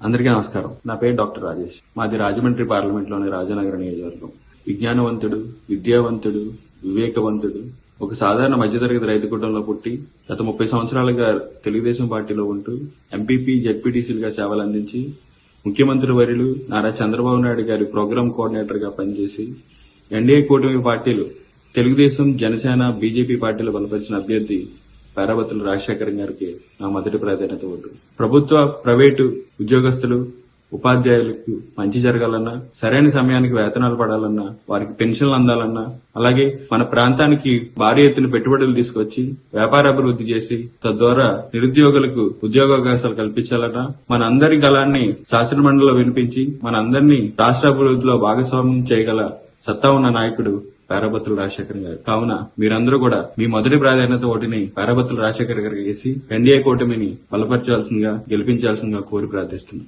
అందరికీ నమస్కారం. నా పేరు డాక్టర్ రాజేష్. మాది రాజమండ్రి పార్లమెంట్లోని రాజనగర నియోజకవర్గం. విజ్ఞానవంతుడు విద్యావంతుడు వివేకవంతుడు. ఒక సాధారణ మధ్యతరగతి రైతు కుటుంబంలో పుట్టి గత ముప్పై సంవత్సరాలుగా తెలుగుదేశం పార్టీలో ఉంటూ ఎంపీపీ జెడ్పీటీసీలుగా సేవలు అందించి ముఖ్యమంత్రి వర్యులు నారా చంద్రబాబు నాయుడు గారి ప్రోగ్రామ్ కోఆర్డినేటర్గా పనిచేసి ఎన్డీఏ కూటమి పార్టీలు తెలుగుదేశం జనసేన బీజేపీ పార్టీలు బలపరిచిన అభ్యర్థి పేరాబత్తుల రాజశేఖరం గారికి నా మొదటి ప్రాధాన్యత ఓటు ప్రభుత్వ ప్రైవేటు ఉద్యోగస్తులు ఉపాధ్యాయులకు మంచి జరగాలన్నా సరైన సమయానికి వేతనాలు పడాలన్నా వారికి పెన్షన్లు అందాలన్నా అలాగే మన ప్రాంతానికి భారీ ఎత్తున పెట్టుబడులు తీసుకొచ్చి వ్యాపార అభివృద్ధి చేసి తద్వారా నిరుద్యోగులకు ఉద్యోగావకాశాలు కల్పించాలన్నా మన అందరి గలాన్ని శాసనమండలిలో వినిపించి మన అందరినీ రాష్ట్ర అభివృద్ధిలో భాగస్వామ్యం చేయగల సత్తా ఉన్న నాయకుడు పేరబత్తుల రాజశేఖర్ గారు. కావున మీరందరూ కూడా మీ మొదటి ప్రాధాన్యత ఓటిని పేరబత్తుల రాజశేఖర్ గారికి వేసి ఎన్డీఏ కూటమిని బలపరచాల్సిందిగా గెలిపించాల్సిందిగా కోరి ప్రార్థిస్తున్నాను